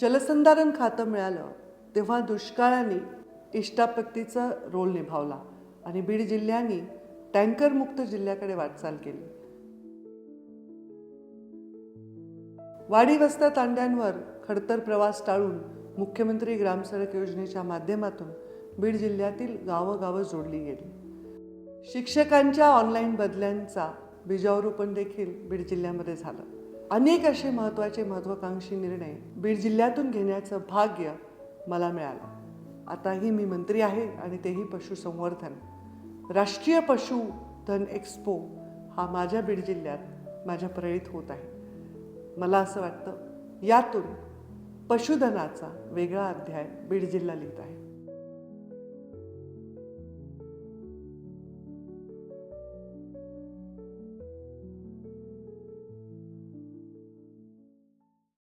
जलसंधारण खातं मिळालं तेव्हा दुष्काळाने इष्टापत्तीचा रोल निभावला आणि बीड जिल्ह्याने टँकरमुक्त जिल्ह्याकडे वाटचाल केली. वाडी वस्ता तांड्यांवर खडतर प्रवास टाळून मुख्यमंत्री ग्रामसडक योजनेच्या माध्यमातून बीड जिल्ह्यातील गावोगावं जोडली गेली. शिक्षकांच्या ऑनलाईन बदल्यांचा बीजावरोपण देखील बीड जिल्ह्यामध्ये झालं. अनेक असे महत्त्वाचे महत्त्वाकांक्षी निर्णय बीड जिल्ह्यातून घेण्याचं भाग्य मला मिळालं. आताही मी मंत्री आहे आणि तेही पशुसंवर्धन. राष्ट्रीय पशुधन एक्स्पो हा माझ्या बीड जिल्ह्यात माझ्या प्रेरित होत आहे. मला असं वाटतं यातून पशुधनाचा वेगळा अध्याय बीड जिल्हा लिहित आहे.